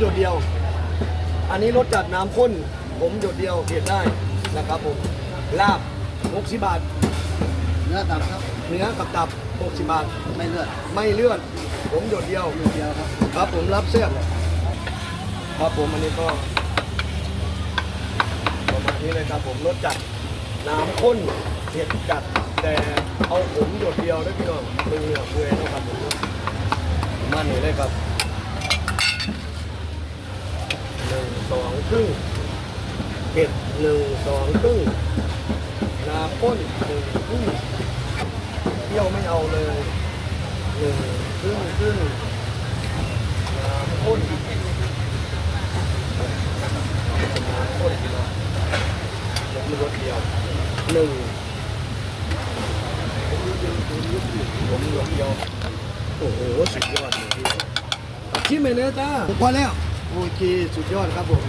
หยดเดียว อันนี้รสจัดน้ำข้น ผมหยดเดียวเผ็ดได้นะครับผม ลาบ60บาท เนื้อตับครับเนื้อกับตับ60บาท ไม่เลือดไม่เลื่อนผมหยดเดียวอยู่เดียวครับครับผมรับเสื้อครับผมอันนี้ก็ประมาณนี้เลยครับผมรสจัดน้ำข้นเผ็ดจัด แต่เอาผมหยดเดียวได้พี่น้องดูเหนือเปื่อยนะครับผมประมาณนี้เลยครับหนึ่ง สองครึ่งเผ็ดหนึ่งสองครึ่งน้ำข้นหนึ่งครึ่งเปรี้ยวไม่เอาเลยหนึ่งครึ่งครึ่งน้ำข้นน้ำข้นพี่น้องผมมีรถเดียวหนึ่งผมมีรถเดียวโอ้โหสุดยอดเลยชิมไปเนื้อจ้าพอแล้ว โอเค สุดยอดครับผม